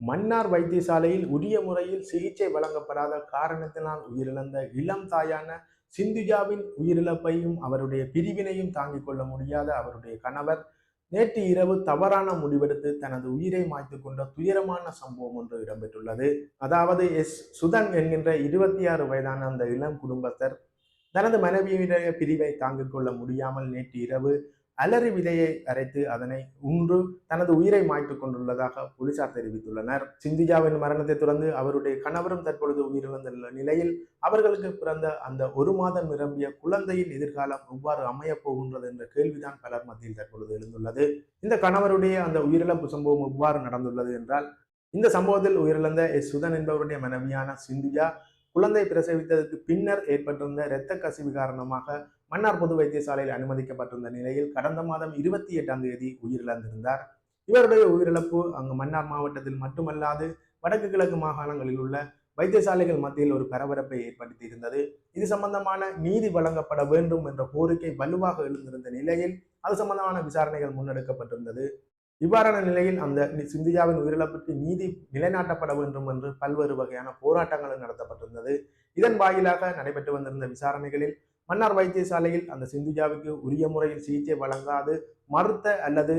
மன்னார் வைத்தியசாலையில் உரிய முறையில் சிகிச்சை வழங்கப்படாத காரணத்தினால் உயிரிழந்த இளம் தாயான சிந்துஜாவின் உயிரிழப்பையும் அவருடைய பிரிவினையும் தாங்கிக் கொள்ள முடியாத அவருடைய கணவர் நேற்று இரவு தவறான முடிவெடுத்து தனது உயிரை மாய்த்து கொண்ட துயரமான சம்பவம் ஒன்று இடம்பெற்றுள்ளது. அதாவது எஸ். சுதன் என்கின்ற இருபத்தி ஆறு வயதான அந்த இளம் குடும்பத்தர் தனது மனைவியுடைய பிரிவை தாங்கிக் கொள்ள முடியாமல் நேற்று இரவு அலறி விதையை அரைத்து அதனை உன்று தனது உயிரை மாய்த்துக் கொண்டுள்ளதாக போலீசார் தெரிவித்துள்ளனர். சிந்தியாவின் மரணத்தை தொடர்ந்து அவருடைய கணவரும் தற்பொழுது உயிரிழந்துள்ள நிலையில் அவர்களுக்கு பிறந்த அந்த ஒரு மாதம் நிரம்பிய குழந்தையின் எதிர்காலம் எவ்வாறு அமையப் போகின்றது என்ற கேள்விதான் பலர் மத்தியில் தற்பொழுது எழுந்துள்ளது. இந்த கணவருடைய அந்த உயிரிழப்பு சம்பவம் எவ்வாறு நடந்துள்ளது என்றால் இந்த சம்பவத்தில் உயிரிழந்த எஸ். சுதன் என்பவருடைய மனைவியான சிந்துஜா குழந்தை பிரசவித்ததற்கு பின்னர் ஏற்பட்டிருந்த இரத்த கசிவு காரணமாக மன்னார் பொது வைத்தியசாலையில் அனுமதிக்கப்பட்டிருந்த நிலையில் கடந்த மாதம் இருபத்தி எட்டாம் தேதி உயிரிழந்திருந்தார். இவருடைய உயிரிழப்பு அங்கு மன்னார் மாவட்டத்தில் மட்டுமல்லாது வடக்கு கிழக்கு மாகாணங்களில் உள்ள வைத்தியசாலைகள் மத்தியில் ஒரு பரபரப்பை ஏற்படுத்தி இருந்தது இது சம்பந்தமான நீதி வழங்கப்பட வேண்டும் என்ற கோரிக்கை வலுவாக எழுந்திருந்த நிலையில் அது சம்பந்தமான விசாரணைகள் முன்னெடுக்கப்பட்டிருந்தது. இவ்வாறான நிலையில் அந்த சிந்தியாவின் உயிரிழப்புக்கு நீதி நிலைநாட்டப்பட வேண்டும் என்று பல்வேறு வகையான போராட்டங்களும் நடத்தப்பட்டிருந்தது. இதன் வாயிலாக நடைபெற்று வந்திருந்த விசாரணைகளில் மன்னார் வைத்தியசாலையில் அந்த சிந்துஜாவுக்கு உரிய முறையில் சிகிச்சை வழங்காது மறுத்த அல்லது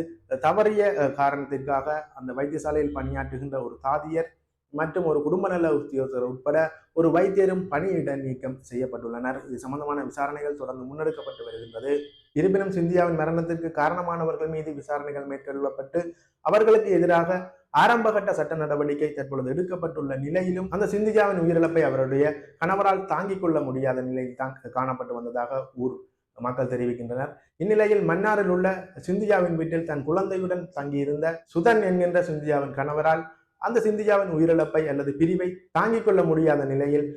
தவறிய காரணத்திற்காக அந்த வைத்தியசாலையில் பணியாற்றுகின்ற ஒரு தாதியர் மற்றும் ஒரு குடும்ப நல உத்தியோகத்தர் உட்பட ஒரு வைத்தியரும் பணியிட நீக்கம் செய்யப்பட்டுள்ளனர். இது சம்பந்தமான விசாரணைகள் தொடர்ந்து முன்னெடுக்கப்பட்டு வருகின்றது. இருப்பினும் சிந்தியாவின் மரணத்திற்கு காரணமானவர்கள் மீது விசாரணைகள் மேற்கொள்ளப்பட்டு அவர்களுக்கு எதிராக ஆரம்பகட்ட சட்ட நடவடிக்கை தற்பொழுது எடுக்கப்பட்டுள்ள நிலையிலும் அந்த சிந்திஜாவின் உயிரிழப்பை அவருடைய கணவரால் தாங்கிக் கொள்ள முடியாத நிலையில் தான் காணப்பட்டு வந்ததாக ஊர் மக்கள் தெரிவிக்கின்றனர். இந்நிலையில் மன்னாரில் உள்ள சிந்தியாவின் வீட்டில் தன் குழந்தையுடன் தங்கியிருந்த சுதன் என்கின்ற சிந்தியாவின் கணவரால் அந்த சிந்தியாவின் உயிரிழப்பை அல்லது பிரிவை தாங்கிக் கொள்ள முடியாத நிலையில்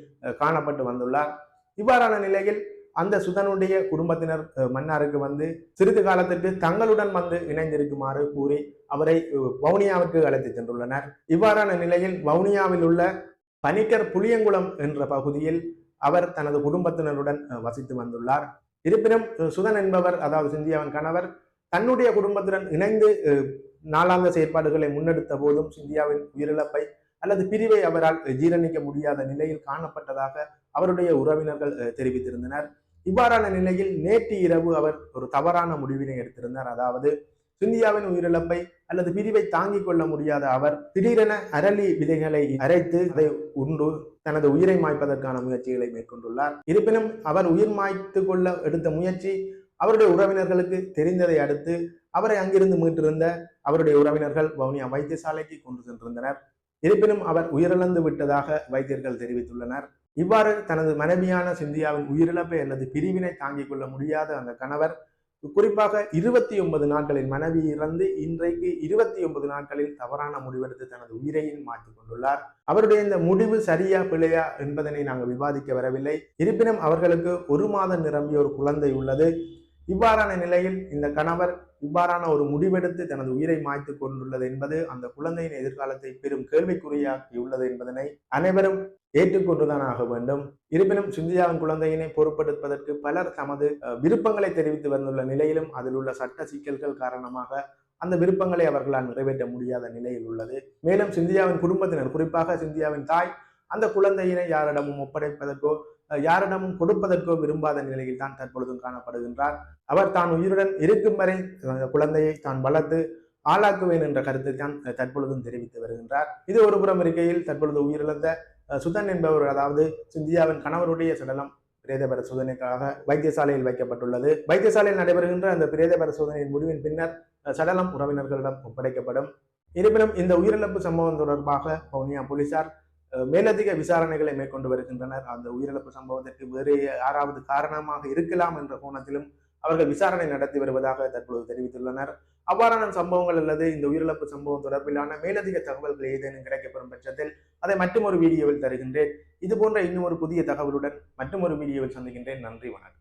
காணப்பட்டு வந்துள்ளார். இவ்வாறான நிலையில் அந்த சுதனுடைய குடும்பத்தினர் மன்னாருக்கு வந்து சிறிது காலத்திற்கு தங்களுடன் வந்து இணைந்திருக்குமாறு கூறி அவரை வவுனியாவிற்கு அழைத்து சென்றுள்ளனர். இவ்வாறான நிலையில் வவுனியாவில் உள்ள பனிக்கர் புளியங்குளம் என்ற பகுதியில் அவர் தனது குடும்பத்தினருடன் வசித்து வந்துள்ளார். இருப்பினும் சுதன் என்பவர் அதாவது சிந்தியாவின் கணவர் தன்னுடைய குடும்பத்துடன் இணைந்து நாளாந்த செயற்பாடுகளை முன்னெடுத்த போதும் சிந்தியாவின் உயிரிழப்பை அல்லது பிரிவை அவரால் ஜீரணிக்க முடியாத நிலையில் காணப்பட்டதாக அவருடைய உறவினர்கள் தெரிவித்திருந்தனர். இவ்வாறான நிலையில் நேற்று இரவு அவர் ஒரு தவறான முடிவினை எடுத்திருந்தார். அதாவது சிந்தியாவின் உயிரிழப்பை அல்லது பிரிவை தாங்கிக் கொள்ள முடியாத அவர் திடீரென அரளி விதைகளை அரைத்து அதை உண்டு தனது உயிரை மாய்ப்பதற்கான முயற்சிகளை மேற்கொண்டுள்ளார். இருப்பினும் அவர் உயிர் மாய்த்து கொள்ள எடுத்த முயற்சி அவருடைய உறவினர்களுக்கு தெரிந்ததை அடுத்து அவரை அங்கிருந்து மீட்டிருந்த அவருடைய உறவினர்கள் வவுனியா வைத்தியசாலைக்கு கொண்டு சென்றிருந்தனர். இருப்பினும் அவர் உயிரிழந்து விட்டதாக வைத்தியர்கள் தெரிவித்துள்ளனர். இவ்வாறு தனது மனைவியான சிந்தியாவின் உயிரிழப்பை அல்லது பிரிவினை தாங்கிக் கொள்ள முடியாத அந்த கணவர் குறிப்பாக இருபத்தி ஒன்பது நாட்களில் மனைவி இறந்து இன்றைக்கு இருபத்தி ஒன்பது நாட்களில் தவறான முடிவெடுத்து தனது உயிரையும் மாற்றிக் கொண்டுள்ளார். அவருடைய இந்த முடிவு சரியா பிழையா என்பதனை நாங்கள் விவாதிக்க வரவில்லை. இருப்பினும் அவர்களுக்கு ஒரு மாதம் நிரம்பிய ஒரு குழந்தை உள்ளது. இவ்வாறான நிலையில் இந்த கணவர் இவ்வாறான ஒரு முடிவெடுத்து தனது உயிரை மாய்த்து கொண்டுள்ளது என்பது அந்த குழந்தையின் எதிர்காலத்தை பெரும் கேள்விக்குறியாக்கியுள்ளது என்பதனை அனைவரும் ஏற்றுக்கொண்டுதான் ஆக வேண்டும். இருப்பினும் சிந்தியாவின் குழந்தையினை பொறுப்படுத்துவதற்கு பலர் தமது விருப்பங்களை தெரிவித்து வந்துள்ள நிலையிலும் அதில் உள்ள சட்ட சிக்கல்கள் காரணமாக அந்த விருப்பங்களை அவர்களால் நிறைவேற்ற முடியாத நிலையில் உள்ளது. மேலும் சிந்தியாவின் குடும்பத்தினர் குறிப்பாக சிந்தியாவின் தாய் அந்த குழந்தையினை யாரிடமும் ஒப்படைப்பதற்கோ யாரிடமும் கொடுப்பதற்கோ விரும்பாத நிலையில் தான் தற்பொழுதும் காணப்படுகின்றார். அவர் தான் உயிருடன் இருக்கும் வரை குழந்தையை தான் வளர்த்து ஆளாக்குவேன் என்ற கருத்தை தான் தற்பொழுதும் தெரிவித்து வருகின்றார். இது ஒரு புறம் இருக்கையில் தற்பொழுது உயிரிழந்த சுதன் என்பவர் அதாவது சிந்தியாவின் கணவருடைய சடலம் பிரேத பரிசோதனைக்காக வைத்தியசாலையில் வைக்கப்பட்டுள்ளது. வைத்தியசாலையில் நடைபெறுகின்ற அந்த பிரேத பரிசோதனையின் முடிவின் பின்னர் சடலம் உறவினர்களிடம் ஒப்படைக்கப்படும். இருப்பினும் இந்த உயிரிழப்பு சம்பவம் தொடர்பாக வவுனியா போலீசார் மேலதிக விசாரணைகளை மேற்கொண்டு வருகின்றனர். அந்த உயிரிழப்பு சம்பவத்திற்கு வேறு யாராவது காரணமாக இருக்கலாம் என்ற கோணத்திலும் அவர்கள் விசாரணை நடத்தி வருவதாக தற்பொழுது தெரிவித்துள்ளனர். அவ்வாறான சம்பவங்கள் அல்லது இந்த உயிரிழப்பு சம்பவம் தொடர்பிலான மேலதிக தகவல்கள் ஏதேனும் கிடைக்கப்பெறும் பட்சத்தில் அதை மட்டும் ஒரு வீடியோவில் தருகின்றேன். இது போன்ற இன்னும் ஒரு புதிய தகவலுடன் மற்றும் ஒரு வீடியோவில் சந்திக்கின்றேன். நன்றி வணக்கம்.